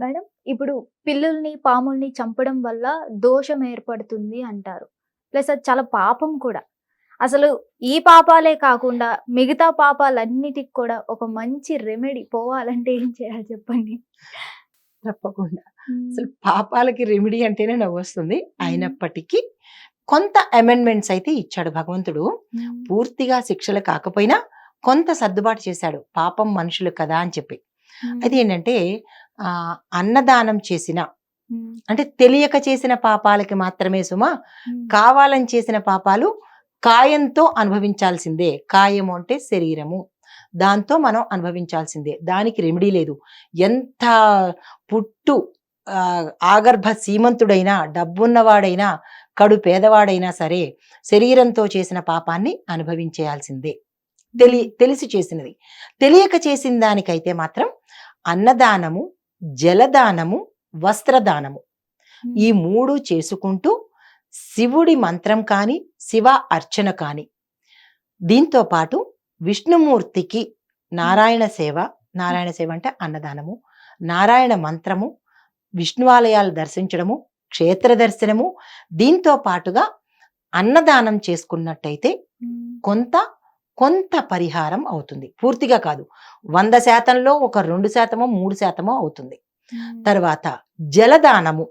Madam ఇప్పుడు పిల్లుల్ని పాముల్ని చంపడం వల్ల దోషం ఏర్పడుతుంది అంటారు. ప్లస్ అది చాలా పాపం కూడా. అసలు ఈ పాపాలే కాకుండా మిగతా పాపాలన్నిటికి కూడా ఒక మంచి రెమెడీ పోవాలంటే ఏం చేయాలి చెప్పండి? తప్పకుండా. అసలు పాపాలకి రెమెడీ అంటేనే నవ్వు వస్తుంది అయినప్పటికీ కొంత అమెండ్మెంట్స్ అయితే ఇచ్చాడు భగవంతుడు. పూర్తిగా శిక్షలు కాకపోయినా కొంత సర్దుబాటు చేశాడు. పాపం మనుషులు కదా అని చెప్పి. అది ఏంటంటే అన్నదానం చేసిన. అంటే తెలియక చేసిన పాపాలకి మాత్రమే సుమ. కావాలని చేసిన పాపాలు కాయంతో అనుభవించాల్సిందే. కాయము అంటే శరీరము. దాంతో మనం అనుభవించాల్సిందే. దానికి రెమెడీ లేదు. ఎంత పుట్టు ఆగర్భ సీమంతుడైనా డబ్బున్నవాడైనా కడు పేదవాడైనా సరే శరీరంతో చేసిన పాపాన్ని అనుభవించేయాల్సిందే. తెలి తెలిసి చేసినది. తెలియక చేసిన దానికైతే మాత్రం అన్నదానము జలదానము వస్త్రదానము. ఈ మూడు చేసుకుంటూ శివుడి మంత్రం కాని శివ అర్చన కాని దీంతో పాటు విష్ణుమూర్తికి నారాయణ సేవ నారాయణ సేవ అంటే అన్నదానము నారాయణ మంత్రము విష్ణువాలయాలు దర్శించడము క్షేత్ర దర్శనము దీంతో పాటుగా అన్నదానం చేసుకున్నట్టయితే. కొంత కొంత పరిహారం అవుతుంది. పూర్తిగా కాదు. వంద శాతంలో ఒక రెండు శాతమో మూడు శాతమో అవుతుంది. తర్వాత జలదానము.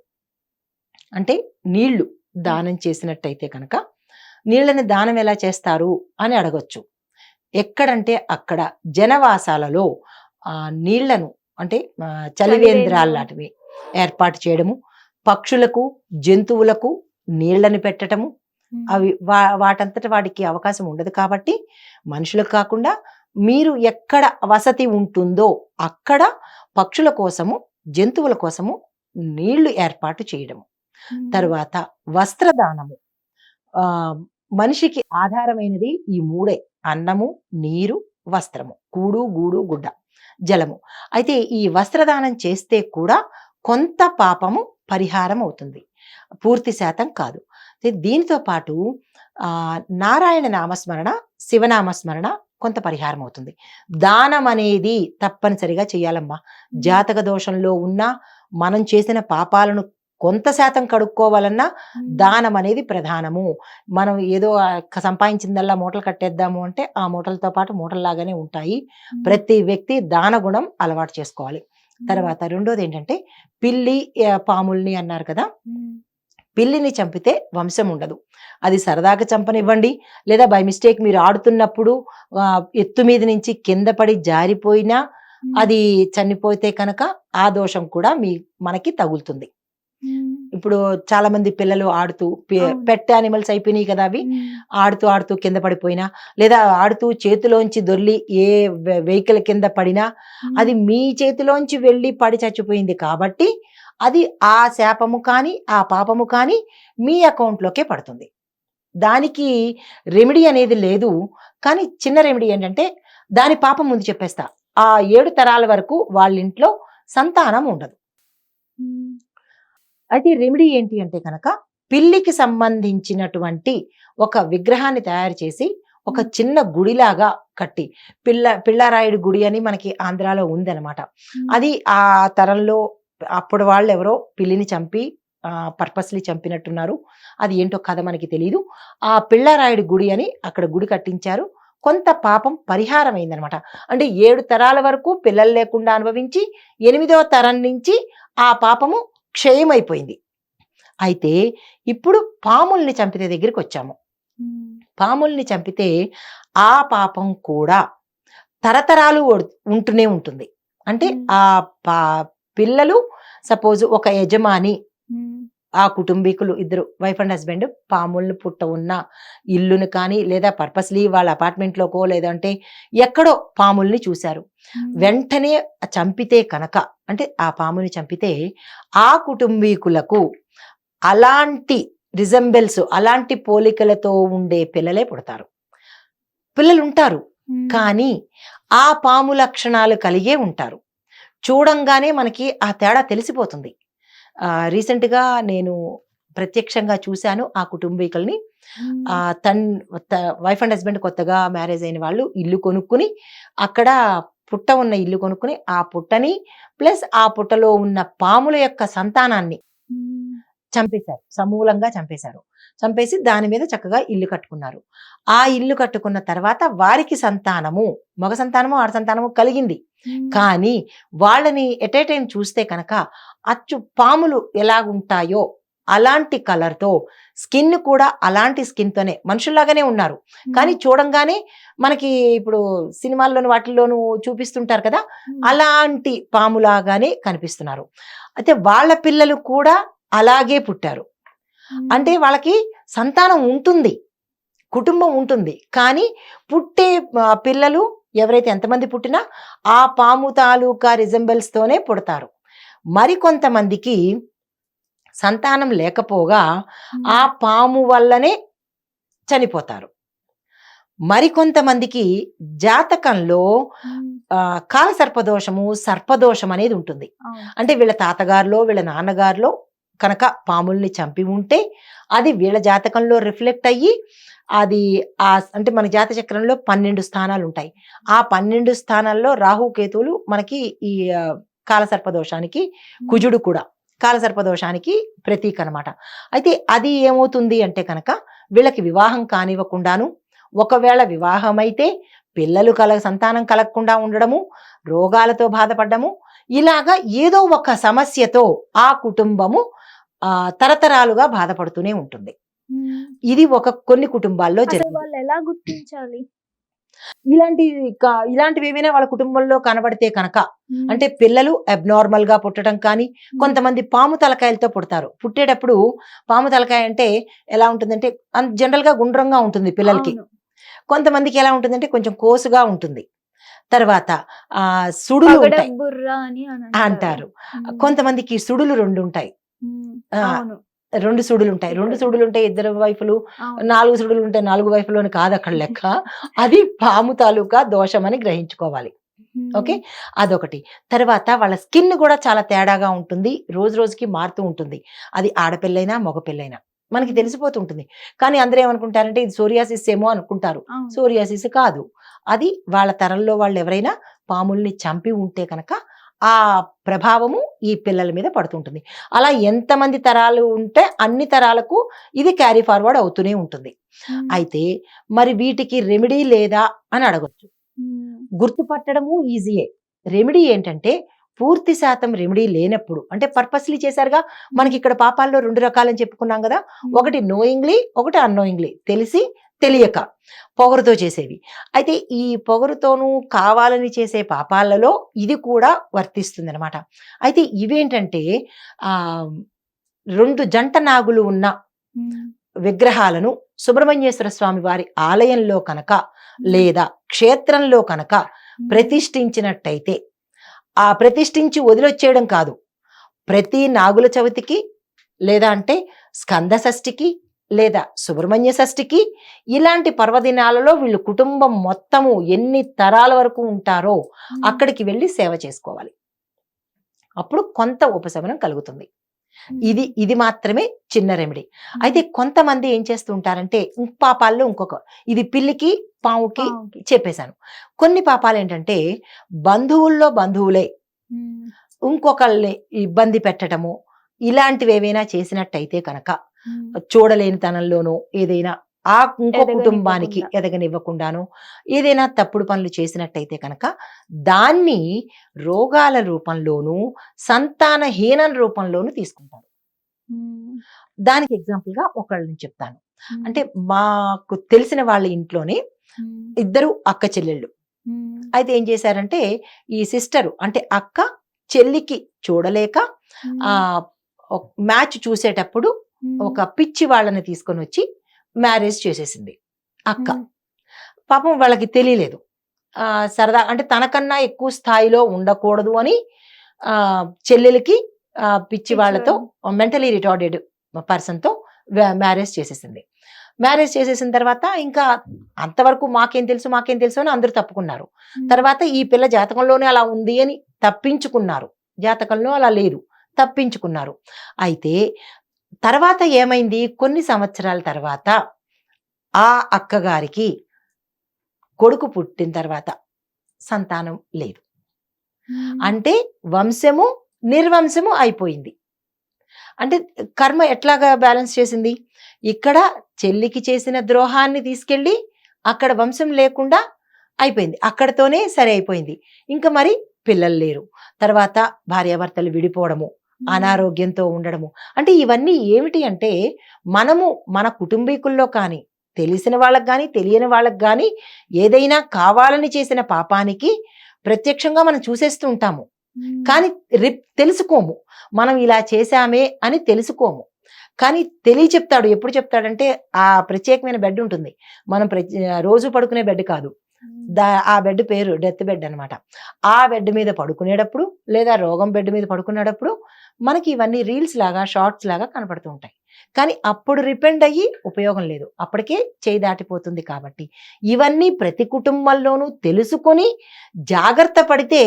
అంటే నీళ్ళు దానం చేసినట్టయితే కనుక నీళ్ళని దానం ఎలా చేస్తారు అని అడగొచ్చు. ఎక్కడంటే అక్కడ జనవాసాలలో ఆ నీళ్ళను అంటే చలివేంద్రాలు లాంటివి ఏర్పాటు చేయడము. పక్షులకు జంతువులకు నీళ్ళను పెట్టటము మ్మ్. అవి వా వాటంతట వాటికి అవకాశం ఉండదు కాబట్టి మనుషులకు కాకుండా మీరు ఎక్కడ వసతి ఉంటుందో అక్కడ పక్షుల కోసము జంతువుల కోసము నీళ్ళు ఏర్పాటు చేయడము. తరువాత వస్త్రదానము. ఆ మనిషికి ఆధారమైనది ఈ మూడే. అన్నము నీరు వస్త్రము. కూడు గూడు గుడ్డ జలము. అయితే ఈ వస్త్రదానం చేస్తే కూడా కొంత పాపము పరిహారం అవుతుంది పూర్తి శాతం కాదు దీనితో పాటు ఆ నారాయణ నామస్మరణ శివనామస్మరణ కొంత పరిహారం అవుతుంది దానం అనేది తప్పనిసరిగా చేయాలమ్మా మ్మ్. జాతక దోషంలో ఉన్న మనం చేసిన పాపాలను కొంత శాతం కడుక్కోవాలన్నా. దానం అనేది ప్రధానము మనం ఏదో సంపాదించిందల్లా మూటలు కట్టేద్దాము అంటే ఆ మూటలతో పాటు మూటల్లాగానే ఉంటాయి. ప్రతి వ్యక్తి దాన గుణం అలవాటు చేసుకోవాలి. తర్వాత రెండోది ఏంటంటే పిల్లి పాముల్ని అన్నారు కదా. పిల్లిని చంపితే వంశం ఉండదు అది సరదాగా చంపనివ్వండి లేదా బై మిస్టేక్ మీరు ఆడుతున్నప్పుడు ఎత్తు మీద నుంచి కింద పడి జారిపోయినా. అది చనిపోతే కనుక ఆ దోషం కూడా మీ మనకి తగులుతుంది. ఇప్పుడు చాలా మంది పిల్లలు ఆడుతూ. పెట్ యానిమల్స్ అయిపోయినాయి కదా అవి. ఆడుతూ ఆడుతూ కింద పడిపోయినా లేదా ఆడుతూ చేతిలోంచి దొర్లి ఏ వెహికల్ కింద పడినా అది మీ చేతిలోంచి వెళ్ళి పడి చచ్చిపోయింది కాబట్టి అది ఆ శాపము కానీ ఆ పాపము కానీ మీ అకౌంట్లోకే పడుతుంది. దానికి రెమెడీ అనేది లేదు. కానీ చిన్న రెమెడీ ఏంటంటే దాని పాపం ముందు చెప్పేస్తా. ఆ ఏడు తరాల వరకు వాళ్ళ ఇంట్లో సంతానం ఉండదు. అయితే రెమెడీ ఏంటి అంటే కనుక పిల్లికి సంబంధించినటువంటి ఒక విగ్రహాన్ని తయారు చేసి ఒక చిన్న గుడిలాగా కట్టి పిల్ల పిల్లారాయుడు గుడి అని మనకి ఆంధ్రాలో ఉందన్నమాట. అది ఆ తరంలో అప్పుడు వాళ్ళు ఎవరో పిల్లిని చంపి పర్పస్లీ చంపినట్టున్నారు. అది ఏంటో కథ మనకి తెలియదు ఆ పిల్లారాయుడు గుడి అని అక్కడ గుడి కట్టించారు. కొంత పాపం పరిహారం అయిందనమాట అంటే ఏడు తరాల వరకు పిల్లలు లేకుండా అనుభవించి ఎనిమిదవ తరం నుంచి ఆ పాపము క్షయమైపోయింది అయితే ఇప్పుడు పాముల్ని చంపితే దగ్గరికి వచ్చాము. పాముల్ని చంపితే ఆ పాపం కూడా తరతరాలు ఉంటూనే ఉంటుంది అంటే. ఆ పా పిల్లలు సపోజ్ ఒక యజమాని. ఆ కుటుంబీకులు ఇద్దరు వైఫ్ అండ్ హస్బెండ్ పాములను పుట్ట ఉన్న ఇల్లును కానీ లేదా పర్పస్లీ వాళ్ళ అపార్ట్మెంట్లోకో లేదంటే ఎక్కడో పాముల్ని చూశారు. వెంటనే చంపితే కనుక అంటే ఆ పాముని చంపితే ఆ కుటుంబీకులకు అలాంటి రిజంబెల్స్ అలాంటి పోలికలతో ఉండే పిల్లలే పుడతారు పిల్లలు ఉంటారు. కానీ ఆ పాము లక్షణాలు కలిగే ఉంటారు చూడంగానే మనకి ఆ తేడా తెలిసిపోతుంది ఆ recent గా నేను ప్రత్యక్షంగా చూశాను ఆ కుటుంబీకుల్ని తన్ వైఫ్ అండ్ హస్బెండ్ కొత్తగా మ్యారేజ్ అయిన వాళ్ళు ఇల్లు కొనుక్కుని అక్కడ పుట్ట ఉన్న ఇల్లు కొనుక్కుని ఆ పుట్టని ప్లస్ ఆ పుట్టలో ఉన్న పాముల యొక్క సంతానాన్ని. చంపేశారు. సమూలంగా చంపేశారు. చంపేసి దాని మీద చక్కగా ఇల్లు కట్టుకున్నారు. ఆ ఇల్లు కట్టుకున్న తర్వాత వారికి సంతానము మగ సంతానము ఆడ సంతానము కలిగింది. కానీ వాళ్ళని ఎట్ ఏ టైం చూస్తే కనుక అచ్చు పాములు ఎలాగుంటాయో అలాంటి కలర్తో స్కిన్ కూడా అలాంటి స్కిన్ తోనే మనుషుల్లాగానే ఉన్నారు. కానీ చూడంగానే మనకి ఇప్పుడు సినిమాల్లోను వాటిల్లోనూ చూపిస్తుంటారు కదా. అలాంటి పాములాగానే కనిపిస్తున్నారు. అయితే వాళ్ళ పిల్లలు కూడా అలాగే పుట్టారు. అంటే వాళ్ళకి సంతానం ఉంటుంది. కుటుంబం ఉంటుంది. కానీ పుట్టే పిల్లలు ఎవరైతే ఎంతమంది పుట్టినా ఆ పాము తాలూకా రిజంబెల్స్ తోనే పుడతారు. మరికొంతమందికి సంతానం లేకపోగా. ఆ పాము వల్లనే చనిపోతారు. మరికొంతమందికి జాతకంలో కాలసర్పదోషము సర్పదోషం అనేది ఉంటుంది. అంటే వీళ్ళ తాతగారిలో వీళ్ళ నాన్నగారిలో కనుక పాముల్ని చంపి ఉంటే అది వీళ్ళ జాతకంలో రిఫ్లెక్ట్ అయ్యి అది ఆ అంటే మన జాత చక్రంలో పన్నెండు స్థానాలు ఉంటాయి ఆ పన్నెండు స్థానాల్లో రాహు కేతువులు మనకి ఈ కాలసర్పదోషానికి. కుజుడు కూడా కాలసర్పదోషానికి ప్రతీక అనమాట అయితే అది ఏమవుతుంది అంటే కనుక వీళ్ళకి వివాహం కానివ్వకుండాను ఒకవేళ వివాహమైతే పిల్లలు కల సంతానం కలగకుండా ఉండడము రోగాలతో బాధపడము ఇలాగా ఏదో ఒక సమస్యతో ఆ కుటుంబము తరతరాలుగా బాధపడుతూనే ఉంటుంది. ఇది ఒక కొన్ని కుటుంబాల్లో వాళ్ళు ఎలా గుర్తించాలి ఇలాంటి ఇలాంటివి ఏమైనా వాళ్ళ కుటుంబంలో కనబడితే కనుక. అంటే పిల్లలు అబ్నార్మల్గా పుట్టడం కానీ. కొంతమంది పాము తలకాయలతో పుడతారు పుట్టేటప్పుడు పాము తలకాయ అంటే ఎలా ఉంటుందంటే జనరల్గా గుండ్రంగా ఉంటుంది పిల్లలకి. కొంతమందికి ఎలా ఉంటుందంటే కొంచెం కోసుగా ఉంటుంది తర్వాత ఆ సుడులు అంటారు. కొంతమందికి సుడులు రెండు ఉంటాయి రెండు సుడులు ఉంటాయి రెండు. సుడులు ఉంటాయి ఇద్దరు వైపులు. నాలుగు సుడులు ఉంటాయి నాలుగు వైపులు అని కాదు అక్కడ లెక్క. అది పాము తాలూకా దోషం అని గ్రహించుకోవాలి. ఓకే? అదొకటి. తర్వాత వాళ్ళ స్కిన్ కూడా చాలా తేడాగా ఉంటుంది. రోజు రోజుకి మారుతూ ఉంటుంది. అది ఆడపిల్లైనా మగపిల్లైనా. మనకి తెలిసిపోతుంటుంది. కానీ అందరూ ఏమనుకుంటారంటే ఇది సోరియాసిస్ ఏమో అనుకుంటారు. సోరియాసిస్ కాదు. అది వాళ్ళ తరంలో వాళ్ళు ఎవరైనా పాముల్ని చంపి ఉంటే కనుక ఆ ప్రభావము ఈ పిల్లల మీద పడుతుంటుంది అలా ఎంతమంది తరాలు ఉంటే అన్ని తరాలకు ఇది క్యారీ ఫార్వర్డ్ అవుతూనే ఉంటుంది. అయితే మరి వీటికి రెమెడీ లేదా అని అడగొచ్చు. గుర్తుపట్టడము ఈజీయే రెమెడీ ఏంటంటే పూర్తి శాతం రెమెడీ లేనప్పుడు అంటే పర్పస్లీ చేశారుగా మనకి ఇక్కడ పాపాల్లో రెండు రకాలని చెప్పుకున్నాం కదా. ఒకటి నోయింగ్లీ ఒకటి అన్నోయింగ్లీ తెలిసి తెలియక పొగరుతో చేసేవి అయితే ఈ పొగరుతోనూ కావాలని చేసే పాపాలలో ఇది కూడా వర్తిస్తుంది అనమాట అయితే ఇవేంటంటే ఆ రెండు జంట నాగులు ఉన్న. విగ్రహాలను సుబ్రహ్మణ్యేశ్వర స్వామి వారి ఆలయంలో కనుక లేదా క్షేత్రంలో కనుక. ప్రతిష్ఠించినట్టయితే ఆ ప్రతిష్ఠించి వదిలొచ్చేయడం కాదు ప్రతి నాగుల చవితికి లేదా అంటే స్కంద షష్ఠికి లేదా సుబ్రహ్మణ్య షష్ఠికి ఇలాంటి పర్వదినాలలో వీళ్ళు కుటుంబం మొత్తము ఎన్ని తరాల వరకు ఉంటారో. అక్కడికి వెళ్ళి సేవ చేసుకోవాలి అప్పుడు కొంత ఉపశమనం కలుగుతుంది. ఇది ఇది మాత్రమే చిన్న రెమెడీ అయితే కొంతమంది ఏం చేస్తూ ఉంటారంటే పాపాల్లో ఇంకొక ఇది పిల్లికి పావుకి. చెప్పేశాను కొన్ని పాపాలు ఏంటంటే బంధువుల్లో బంధువులే. ఇంకొకళ్ళని ఇబ్బంది పెట్టడము ఇలాంటివి ఏవైనా చేసినట్టయితే కనుక. చూడలేని తనంలోనో ఏదైనా ఆ ఇంకో. కుటుంబానికి ఎదగనివ్వకుండాను ఏదైనా తప్పుడు పనులు చేసినట్టయితే కనుక దాన్ని రోగాల రూపంలోనూ సంతానహీనం రూపంలోనూ తీసుకుంటారు ఉమ్. దానికి ఎగ్జాంపుల్గా ఒకళ్ళని చెప్తాను. అంటే మాకు తెలిసిన వాళ్ళ ఇంట్లోనే. ఇద్దరు అక్క చెల్లెళ్ళు. అయితే ఏం చేశారంటే ఈ సిస్టరు అంటే అక్క చెల్లికి చూడలేక. ఆ మ్యాచ్ చూసేటప్పుడు. ఒక పిచ్చి వాళ్ళని తీసుకొని వచ్చి మ్యారేజ్ చేసేసింది అక్క. పాపం వాళ్ళకి తెలియలేదు. ఆ సరదా అంటే తనకన్నా ఎక్కువ స్థాయిలో ఉండకూడదు అని ఆ చెల్లెలకి ఆ పిచ్చి వాళ్ళతో మెంటలీ రిటార్డెడ్ పర్సన్తో మ్యారేజ్ చేసేసింది. మ్యారేజ్ చేసేసిన తర్వాత ఇంకా అంతవరకు మాకేం తెలుసు మాకేం తెలుసు అని అందరూ తప్పుకున్నారు. తర్వాత ఈ పిల్ల జాతకంలోనే అలా ఉంది అని తప్పించుకున్నారు. జాతకంలో అలా లేదు తప్పించుకున్నారు. అయితే తర్వాత ఏమైంది? కొన్ని సంవత్సరాల తర్వాత ఆ అక్కగారికి కొడుకు పుట్టిన తర్వాత సంతానం లేదు. అంటే వంశము నిర్వంశము అయిపోయింది. అంటే కర్మ ఎట్లాగా బ్యాలెన్స్ చేసింది? ఇక్కడ చెల్లికి చేసిన ద్రోహాన్ని తీసుకెళ్ళి అక్కడ వంశం లేకుండా అయిపోయింది. అక్కడతోనే సరే అయిపోయింది. ఇంకా మరి పిల్లలు లేరు. తర్వాత భార్యాభర్తలు విడిపోవడము అనారోగ్యంతో ఉండడము. అంటే ఇవన్నీ ఏమిటి అంటే మనము మన కుటుంబీకుల్లో కానీ తెలిసిన వాళ్ళకి కానీ తెలియని వాళ్ళకి కానీ ఏదైనా కావాలని చేసిన పాపానికి ప్రత్యక్షంగా మనం చూసేస్తూ ఉంటాము. కానీ రిప్ తెలుసుకోము. మనం ఇలా చేశామే అని తెలుసుకోము. కానీ తెలియ చెప్తాడు ఎప్పుడు చెప్తాడంటే ఆ ప్రత్యేకమైన బెడ్ ఉంటుంది. మనం రోజు పడుకునే బెడ్ కాదు. దా ఆ బెడ్ పేరు డెత్ బెడ్ అన్నమాట. ఆ బెడ్ మీద పడుకునేటప్పుడు లేదా రోగం బెడ్ మీద పడుకునేటప్పుడు మనకి ఇవన్నీ రీల్స్ లాగా షార్ట్స్ లాగా కనపడుతూ ఉంటాయి. కానీ అప్పుడు రిపెండ్ అయ్యి ఉపయోగం లేదు. అప్పటికే చేయి దాటిపోతుంది కాబట్టి. ఇవన్నీ ప్రతి కుటుంబంలోనూ తెలుసుకొని జాగ్రత్త పడితే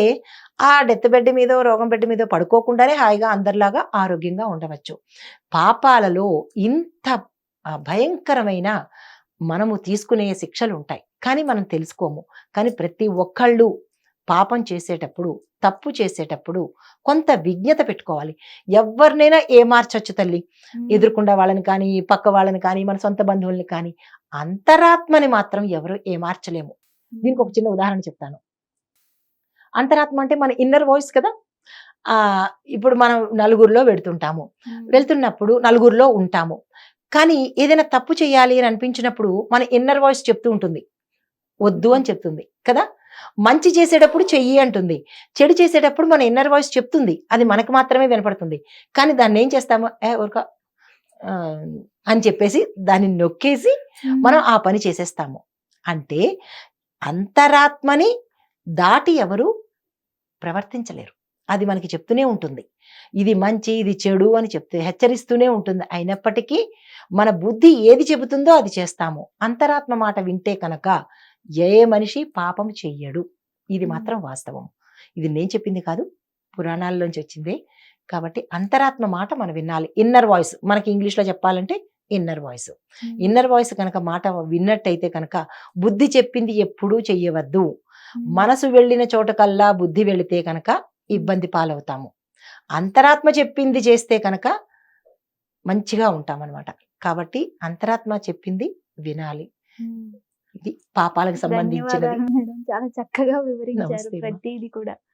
ఆ డెత్ బెడ్ మీదో రోగం బెడ్ మీదో పడుకోకుండానే హాయిగా అందరిలాగా ఆరోగ్యంగా ఉండవచ్చు. పాపాలలో ఇంత భయంకరమైన మనము తీసుకునే శిక్షలు ఉంటాయి కానీ మనం తెలుసుకోము. కానీ ప్రతి ఒక్కళ్ళు పాపం చేసేటప్పుడు తప్పు చేసేటప్పుడు కొంత విజ్ఞత పెట్టుకోవాలి. ఎవరినైనా ఏమార్చొచ్చు తల్లి. ఎదురుకుండా వాళ్ళని కానీ పక్క వాళ్ళని కానీ మన సొంత బంధువుల్ని కానీ అంతరాత్మని మాత్రం ఎవరు ఏమార్చలేము. దీనికి ఒక చిన్న ఉదాహరణ చెప్తాను. అంతరాత్మ అంటే మన ఇన్నర్ వాయిస్ కదా? ఆ ఇప్పుడు మనం నలుగురిలో వెడుతుంటాము వెళ్తున్నప్పుడు నలుగురిలో ఉంటాము. కానీ ఏదైనా తప్పు చేయాలి అని అనిపించినప్పుడు మన ఇన్నర్ వాయిస్ చెప్తూ ఉంటుంది. వద్దు అని చెప్తుంది కదా? మంచి చేసేటప్పుడు చెయ్యి అంటుంది. చెడు చేసేటప్పుడు మన ఇన్నర్ వాయిస్ చెప్తుంది. అది మనకు మాత్రమే వినపడుతుంది. కానీ దాన్ని ఏం చేస్తాము? ఏ ఊరక? ఆ, అని చెప్పేసి దాన్ని నొక్కేసి మనం ఆ పని చేసేస్తాము. అంటే అంతరాత్మని దాటి ఎవరు ప్రవర్తించలేరు. అది మనకి చెప్తూనే ఉంటుంది. ఇది మంచి ఇది చెడు అని చెప్తే హెచ్చరిస్తూనే ఉంటుంది. అయినప్పటికీ మన బుద్ధి ఏది చెబుతుందో అది చేస్తాము. అంతరాత్మ మాట వింటే కనుక ఏ మనిషి పాపం చెయ్యడు. ఇది మాత్రం వాస్తవం. ఇది నేను చెప్పింది కాదు పురాణాల్లోంచి వచ్చిందే. కాబట్టి అంతరాత్మ మాట మనం వినాలి. Inner voice. మనకి ఇంగ్లీష్లో చెప్పాలంటే ఇన్నర్ వాయిస్. ఇన్నర్ వాయిస్ కనుక మాట విన్నట్టయితే కనుక బుద్ధి చెప్పింది ఎప్పుడూ చెయ్యవద్దు. మనసు వెళ్ళిన చోటకల్లా బుద్ధి వెళితే కనుక ఇబ్బంది పాలవుతాము. అంతరాత్మ చెప్పింది చేస్తే కనుక మంచిగా ఉంటాం అనమాట కాబట్టి అంతరాత్మ చెప్పింది వినాలి. ఇది పాపాలకు సంబంధించినది. చాలా చక్కగా వివరించారు. ప్రతిదీ కూడా.